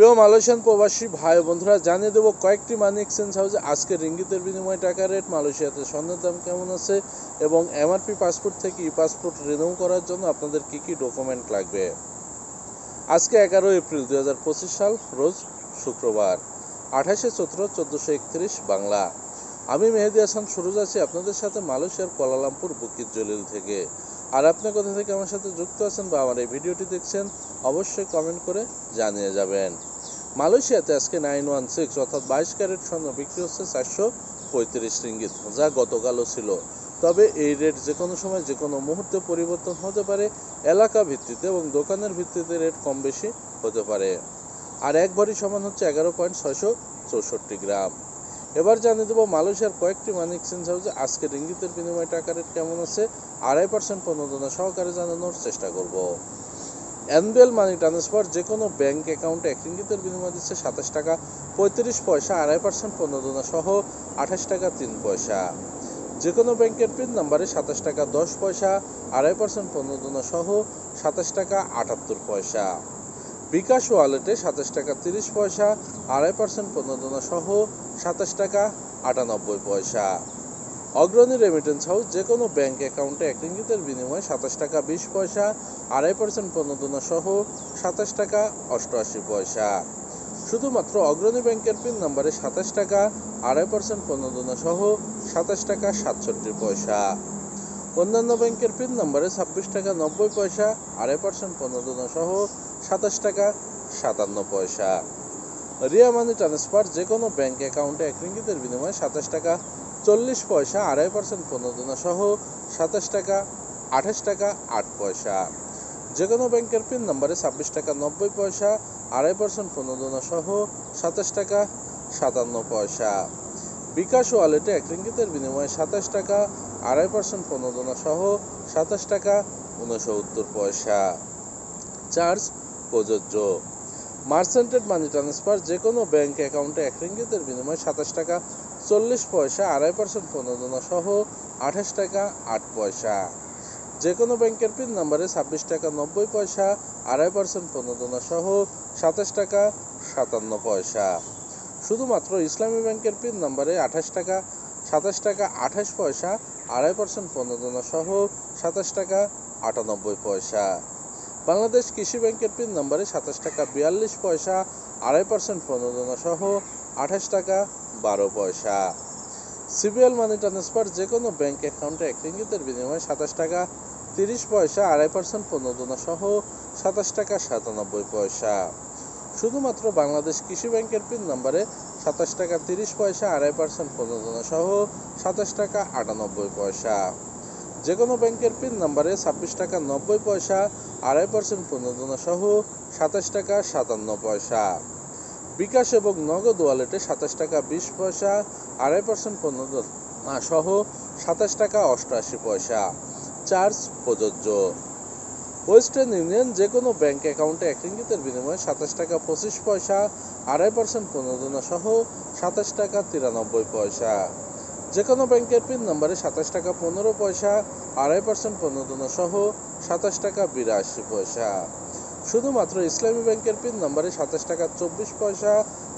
প্রিয় মালয়েশিয়ান প্রবাসী ভাই বন্ধুরা, জানিয়ে দেবো কয়েকটি মানি এক্সচেঞ্জ হাউসে আজকে রিঙ্গিতের বিনিময়ে টাকা রেট মালয়েশিয়াতে স্বর্ণের দাম কেমন আছে এবং এমআরপি পাসপোর্ট থেকে ই পাসপোর্ট রিনিউ করার জন্য আপনাদের কি কি ডকুমেন্ট লাগবে? আজকে এগারো এপ্রিল দুই হাজার পঁচিশ সাল, রোজ শুক্রবার, আঠাশে চৈত্র চোদ্দোশো একত্রিশ বাংলা। আমি মেহেদি হাসান, সুরজ আছি আপনাদের সাথে মালয়েশিয়ার কোয়ালালামপুর বুকির জলিল থেকে। আর আপনি কোথা থেকে আমার সাথে যুক্ত আছেন বা আমার এই ভিডিওটি দেখছেন, অবশ্যই কমেন্ট করে জানিয়ে যাবেন। মালয়েশিয়াতে আজকে নাইন ওয়ান সিক্স অর্থাৎ বাইশ ক্যারেট স্বর্ণ বিক্রি হচ্ছে চারশো পঁয়ত্রিশ রিঙ্গিত, যা গতকালও ছিল। তবে এই রেট যে কোনো সময় যে কোনো মুহূর্তে পরিবর্তন হতে পারে, এলাকা ভিত্তিতে এবং দোকানের ভিত্তিতে রেট কম বেশি হতে পারে। আর এক ভরি সমান হচ্ছে এগারো পয়েন্ট ছয়শো চৌষট্টি গ্রাম। এবার জানিয়ে দেবো মালয়েশিয়ার কয়েকটি মানি এক্সচেঞ্জ হাউসে আজকে রিঙ্গিতের বিনিময় টাকা রেট কেমন আছে, আড়াই পার্সেন্ট প্রণোদনা সহকারে জানানোর চেষ্টা করব। এনবিএল মানি ট্রান্সফার যে কোনো ব্যাংক অ্যাকাউন্টে এক রিঙ্গিতের বিনিময় দিচ্ছে সাতাশ টাকা, পঁয়ত্রিশ পয়সা, আড়াই পার্সেন্ট প্রণোদনা সহ আঠাশ টাকা, তিন পয়সা। যে কোনো ব্যাংকের পিন নাম্বারে সাতাশ টাকা, দশ পয়সা, আড়াই পার্সেন্ট প্রণোদনা সহ সাতাশ টাকা, আটাত্তর পয়সা। বিকাশ ওয়ালেটে সাতাশ টাকা, তিরিশ পয়সা, আড়াই পার্সেন্ট প্রণোদনা সহ সাতাশ টাকা, আটানব্বই পয়সা। অগ্রণী রেমিটেন্স হাউস যে কোনো ব্যাংক অ্যাকাউন্টে এক রিঙ্গিতের বিনিময়ে সাতাশ টাকা, বিশ পয়সা, আড়াই পার্সেন্ট প্রণোদনা সহ সাতাশ টাকা, অষ্টআশি পয়সা। শুধুমাত্র অগ্রণী ব্যাংকের পিন নাম্বারে সাতাশ টাকা, আড়াই পার্সেন্ট প্রণোদনা সহ সাতাশ টাকা, সাতষট্টি পয়সা। অন্যান্য ব্যাংকের পিন নাম্বারে ছাব্বিশ টাকা, নব্বই পয়সা, আড়াই পার্সেন্ট প্রণোদনা সহ সাতাশ টাকা, সাতান্ন পয়সা। রিয়া মানি ট্রান্সফার যে কোনো ব্যাংক অ্যাকাউন্টে এক রিঙ্গিতের বিনিময়ে সাতাশ টাকা চল্লিশ পয়সা, আড়াই পার্সেন্ট প্রণোদনা সহ সাতাশ টাকা, আঠাশ টাকা, আট পয়সা। যে কোনো ব্যাংকের পিন নাম্বারে ছাব্বিশ টাকা, নব্বই পয়সা, আড়াই পার্সেন্ট প্রণোদনা সহ সাতাশ টাকা, সাতান্ন পয়সা। বিকাশ ওয়ালেটে এক রিঙ্গিতের বিনিময়ে সাতাশ টাকা, আড়াই পার্সেন্ট প্রণোদনা সহ সাতাশ টাকা উনসত্তর পয়সা। চার্জ প্রযোজ্য। মার্সেন্টেড মানি ট্রান্সফার যে কোনো ব্যাংক অ্যাকাউন্টে এক রিঙ্গিতের বিনিময়ে সাতাশ টাকা চল্লিশ পয়সা, আড়াই পার্সেন্ট প্রণোদনা সহ আঠাশ টাকা আট পয়সা। যে কোনো ব্যাংকের পিন নাম্বারে ছাব্বিশ টাকা নব্বই পয়সা, আড়াই পার্সেন্ট প্রণোদনা সহ সাতাশ টাকা সাতান্ন পয়সা। শুধুমাত্র ইসলামী ব্যাংকের পিন নাম্বারে আঠাশ টাকা, সাতাশ টাকা আঠাশ পয়সা, আড়াই পার্সেন্ট প্রণোদনা সহ সাতাশ টাকা আটানব্বই পয়সা। বাংলাদেশ কৃষি ব্যাংকের পিন নাম্বারে সাতাশ টাকা বিয়াল্লিশ পয়সা, আড়াই পার্সেন্ট প্রণোদনা সহ আঠাশ টাকা বারো পয়সা। সিবিএল মানি ট্রান্সফার যে কোনো ব্যাংক অ্যাকাউন্টে এক রিঙ্গিতের বিনিময়ে সাতাশ টাকা, তিরিশ পয়সা, আড়াই পার্সেন্ট প্রণোদনা সহ সাতাশ টাকা, সাতানব্বই পয়সা। শুধুমাত্র বাংলাদেশ কৃষি ব্যাংকের পিন নাম্বারে সাতাশ টাকা, তিরিশ পয়সা, আড়াই পার্সেন্ট প্রণোদনা সহ সাতাশ টাকা, আটানব্বই পয়সা। যে কোনো ব্যাংকের পিন নাম্বারে ছাব্বিশ টাকা, নব্বই পয়সা, আড়াই পার্সেন্ট প্রণোদনা সহ সাতাশ টাকা, সাতান্ন পয়সা। বিকাশ এবং নগদ ওয়ালেটে সাতাশ টাকা বিশ পয়সা, আড়াই পার্সেন্ট প্রণোদনা সহ সাতাশ টাকা অষ্টআশি পয়সা। চার্জ প্রযোজ্য। ওয়েস্টার্ন ইউনিয়ন যে কোনো ব্যাংক অ্যাকাউন্টে এক রিঙ্গিতের বিনিময়ে সাতাশ টাকা পঁচিশ পয়সা, আড়াই পার্সেন্ট প্রণোদনা সহ সাতাশ টাকা তিরানব্বই পয়সা। যে কোনো ব্যাংকের পিন নাম্বারে সাতাশ টাকা পনেরো পয়সা, আড়াই পার্সেন্ট প্রণোদনা সহ সাতাশ টাকা বিরাশি পয়সা। শুধুমাত্র ইসলামী ব্যাংকের পিন নাম্বারে সাতাশ টাকা চব্বিশ পয়সা,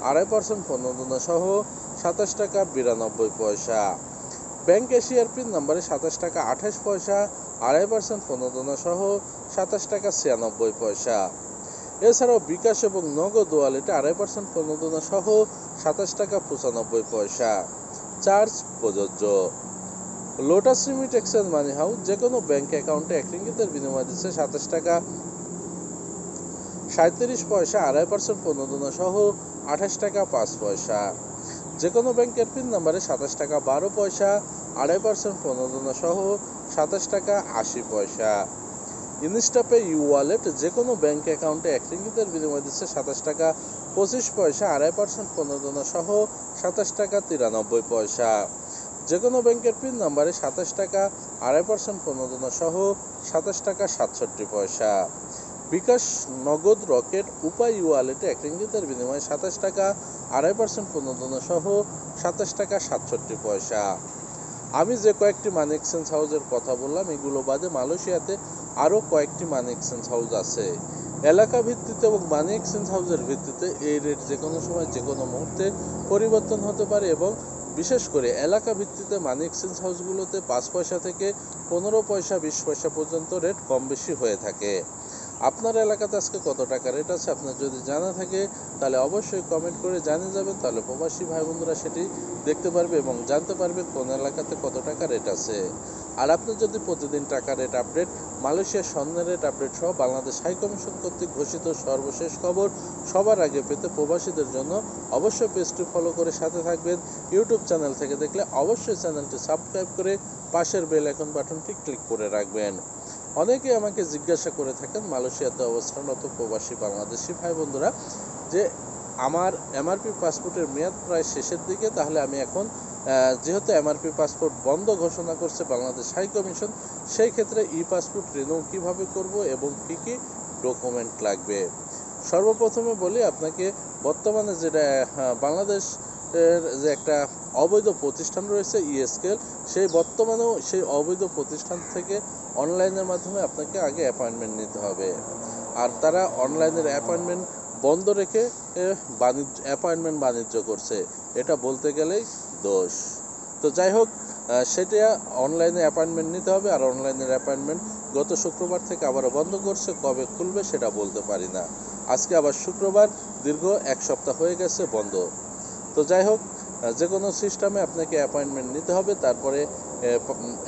আড়াই পার্সেন্ট প্রণোদনা সহ সাতাশ টাকা বিরানব্বই পয়সা। ব্যাংক এশিয়ার পিন নাম্বারে সাতাশ টাকা আঠাশ পয়সা, আড়াই পার্সেন্ট প্রণোদনা সহ সাতাশ টাকা ছিয়ানব্বই পয়সা। এছাড়াও বিকাশ এবং নগদ ওয়ালেটে আড়াই পার্সেন্ট প্রণোদনা সহ সাতাশ টাকা পঁচানব্বই পয়সা। চার্জ প্রযোজ্য। Lotus remit exchange money house যে কোনো ব্যাংক অ্যাকাউন্টে এক রিঙ্গিতের বিনিময় দিচ্ছে সাতাশ টাকা সাঁত্রিশ পয়সা, আড়াই পার্সেন্ট প্রণোদনা সহ আঠাশ টাকা পাঁচ পয়সা। যে কোনো ব্যাংকের পিন নাম্বারে সাতাশ টাকা বারো পয়সা, আড়াই পার্সেন্ট প্রণোদনা সহ সাতাশ টাকা আশি পয়সা। ইনস্টাপে ইউ ওয়ালেট যে কোনো ব্যাংক অ্যাকাউন্টে এক রিঙ্গিতের বিনিময় দিচ্ছে সাতাশ টাকা পঁচিশ পয়সা, আড়াই পার্সেন্ট প্রণোদনা সহ সাতাশ টাকা তিরানব্বই পয়সা। যে কোনো ব্যাংকের পিন নাম্বারে সাতাশ টাকা, আড়াই পার্সেন্ট প্রণোদনা সহ সাতাশ টাকা সাতষট্টি পয়সা। বিকাশ নগদ রকেট উপায় ওয়ালেটে এক রিঙ্গিতের বিনিময়ে সাতাশ টাকা আড়াই পার্সেন্ট প্রণোদনা সহ সাতাশ টাকা সাতষট্টি পয়সা। আমি যে কয়েকটি মানি এক্সচেঞ্জ হাউসের কথা বললাম, এগুলো বাদে মালয়েশিয়াতে আরও কয়েকটি মানি এক্সচেঞ্জ হাউস আছে। এলাকা ভিত্তিতে এবং মানি এক্সচেঞ্জ হাউসের ভিত্তিতে এই রেট যে কোনো সময় যে কোনো মুহূর্তে পরিবর্তন হতে পারে এবং বিশেষ করে এলাকা ভিত্তিতে মানি এক্সচেঞ্জ হাউসগুলোতে পাঁচ পয়সা থেকে পনেরো পয়সা, বিশ পয়সা পর্যন্ত রেট কম বেশি হয়ে থাকে। আপনার এলাকাতে আজকে কত টাকা রেট আছে? আপনার যদি জানা থাকে, তাহলে অবশ্যই কমেন্ট করে জানিয়ে যাবেন। তাহলে প্রবাসী ভাই বন্ধুরা সেটি দেখতে পারবে এবং জানতে পারবে কোন এলাকাতে কত টাকা রেট আছে। আর আপনি যদি প্রতিদিন টাকা রেট আপডেট মালয়েশিয়ার স্বর্ণের রেট আপডেট সহ বাংলাদেশ হাই কমিশন কর্তৃক ঘোষিত সর্বশেষ খবর সবার আগে পেতে প্রবাসীদের জন্য অবশ্যই পেজটি ফলো করে সাথে থাকবেন। ইউটিউব চ্যানেল থেকে দেখলে অবশ্যই চ্যানেলটি সাবস্ক্রাইব করে পাশের বেল আইকন বাটনটি ক্লিক করে রাখবেন। অনেকে আমাকে জিজ্ঞাসা করে থাকেন মালয়েশিয়াতে অবস্থানরত প্রবাসী বাংলাদেশি ভাই বন্ধুরা যে আমার এমআরপি পাসপোর্টের মেয়াদ প্রায় শেষের দিকে, তাহলে আমি এখন যেহেতু এমআরপি পাসপোর্ট বন্ধ ঘোষণা করছে বাংলাদেশ হাই কমিশন, সেই ক্ষেত্রে ই পাসপোর্ট রিনিউ কীভাবে করব এবং কি কি ডকুমেন্ট লাগবে? সর্বপ্রথমে বলি আপনাকে, বর্তমানে যেটা বাংলাদেশ যে একটা অবৈধ প্রতিষ্ঠান রয়েছে ইএসকেল সেই বর্তমানেও সেই অবৈধ প্রতিষ্ঠান থেকে অনলাইনের মাধ্যমে আপনাকে আগে অ্যাপয়েন্টমেন্ট নিতে হবে। আর তারা অনলাইনের অ্যাপয়েন্টমেন্ট বন্ধ রেখে বাণিজ্য অ্যাপয়েন্টমেন্ট বাণিজ্য করছে। এটা বলতে গেলেই দোষ। তো যাই হোক সেটা অনলাইনে অ্যাপয়েন্টমেন্ট নিতে হবে আর অনলাইনের অ্যাপয়েন্টমেন্ট গত শুক্রবার থেকে আবারও বন্ধ করছে, কবে খুলবে সেটা বলতে পারি না। আজকে আবার শুক্রবার, দীর্ঘ এক সপ্তাহ হয়ে গেছে বন্ধ। তো যাই হোক যে কোনো সিস্টেমে আপনাকে অ্যাপয়েন্টমেন্ট নিতে হবে। তারপরে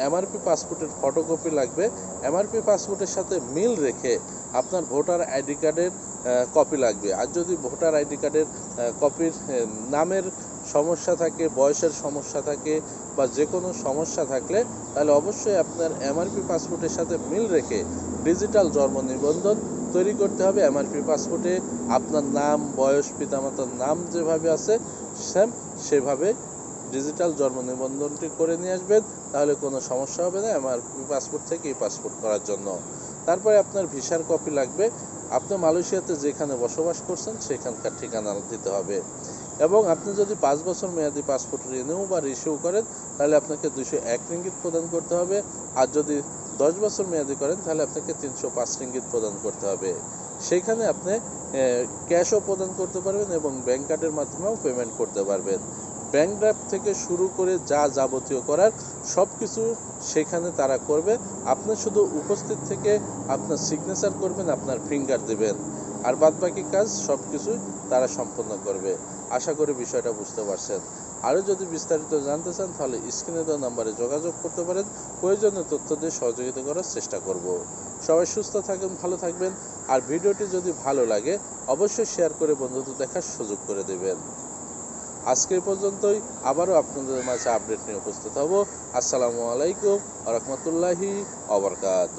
এমআরপি পাসপোর্টের ফটোকপি লাগবে। এমআরপি পাসপোর্টের সাথে মিল রেখে আপনার ভোটার আইডি কার্ডের কপি লাগবে। আর যদি ভোটার আইডি কার্ডের কপির নামের সমস্যা থাকে, বয়সের সমস্যা থাকে বা যে কোনো সমস্যা থাকলে, তাহলে অবশ্যই আপনার এমআরপি পাসপোর্টের সাথে মিল রেখে ডিজিটাল জন্ম নিবন্ধন তৈরি করতে হবে, এমআরপি পাসপোর্টে আপনার নাম, বয়স, পিতামাতার নাম যেভাবে আছে, সেম সেভাবে ডিজিটাল জন্ম নিবন্ধনটি করে নিয়ে আসবেন, তাহলে কোনো সমস্যা হবে না এমআরপি পাসপোর্ট থেকে এই পাসপোর্ট করার জন্য। তারপরে আপনার ভিসার কপি লাগবে, আপনি মালয়েশিয়াতে যেখানে বসবাস করছেন, সেখানকার ঠিকানা দিতে হবে। এবং আপনি যদি পাঁচ বছর মেয়াদি পাসপোর্ট রিনিউ বা রিসিউ করেন, তাহলে আপনাকে দুশো এক রিঙ্গিত প্রদান করতে হবে। আর যদি দশ বছর মেয়াদি করেন, তাহলে আপনাকে তিনশো পাঁচ রিঙ্গিত প্রদান করতে হবে। সেইখানে আপনি ক্যাশও প্রদান করতে পারবেন এবং ব্যাংক কার্ডের মাধ্যমেও পেমেন্ট করতে পারবেন। ব্যাংক ড্রাফট থেকে শুরু করে যা যাবতীয় করার সব কিছু সেখানে তারা করবে। আপনি শুধু উপস্থিত থেকে আপনার সিগনেচার করবেন, আপনার ফিঙ্গার দেবেন। আর বাদবাকি কাজ সব কিছুই তারা সম্পন্ন করবে। আশা করি বিষয়টা বুঝতে পারছেন। আরও যদি বিস্তারিত জানতে চান, তাহলে স্ক্রিনে দেওয়া নাম্বারে যোগাযোগ করতে পারেন। প্রয়োজনীয় তথ্য দিয়ে সহযোগিতা করার চেষ্টা করব। সবাই সুস্থ থাকবেন ভালো থাকবেন। আর ভিডিওটি যদি ভালো লাগে, অবশ্যই শেয়ার করে বন্ধুদের দেখার সুযোগ করে দেবেন। আজকে পর্যন্তই। আবারও আপনাদের মাঝে আপডেট নিয়ে উপস্থিত হব। আসসালামু আলাইকুম রহমতুল্লাহি অবরকাত